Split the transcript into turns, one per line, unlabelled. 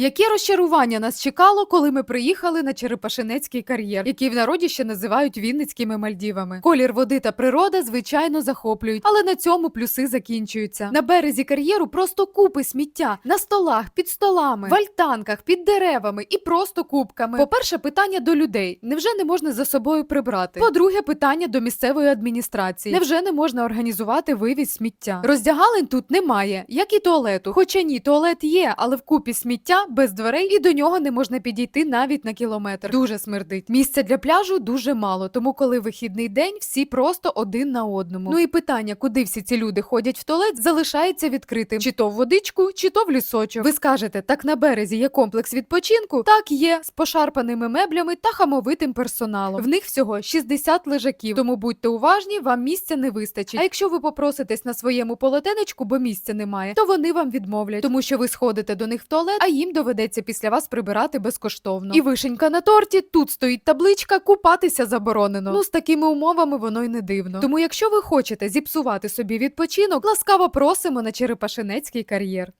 Яке розчарування нас чекало, коли ми приїхали на Черепашинецький кар'єр, який в народі ще називають Вінницькими Мальдівами. Колір води та природа, звичайно, захоплюють, але на цьому плюси закінчуються. На березі кар'єру просто купи сміття на столах, під столами, в альтанках, під деревами і просто кубками. По-перше, питання до людей: невже не можна за собою прибрати? По-друге, питання до місцевої адміністрації: невже не можна організувати вивіз сміття? Роздягалень тут немає, як і туалету. Хоча ні, туалет є, але в купі сміття без дверей і до нього не можна підійти навіть на кілометр. Дуже смердить. Місця для пляжу дуже мало, тому коли вихідний день, всі просто один на одному. Ну і питання, куди всі ці люди ходять в туалет, залишається відкритим: чи то в водичку, чи то в лісочок. Ви скажете, так на березі є комплекс відпочинку? Так є з пошарпаними меблями та хамовитим персоналом. В них всього 60 лежаків, тому будьте уважні, вам місця не вистачить. А якщо ви попроситесь на своєму полотенечку, бо місця немає, то вони вам відмовлять, тому що ви сходите до них в туалет, а їм доведеться після вас прибирати безкоштовно. І вишенька на торті, тут стоїть табличка купатися заборонено. Ну з такими умовами воно й не дивно. Тому, якщо ви хочете зіпсувати собі відпочинок, ласкаво просимо на Черепашинецький кар'єр.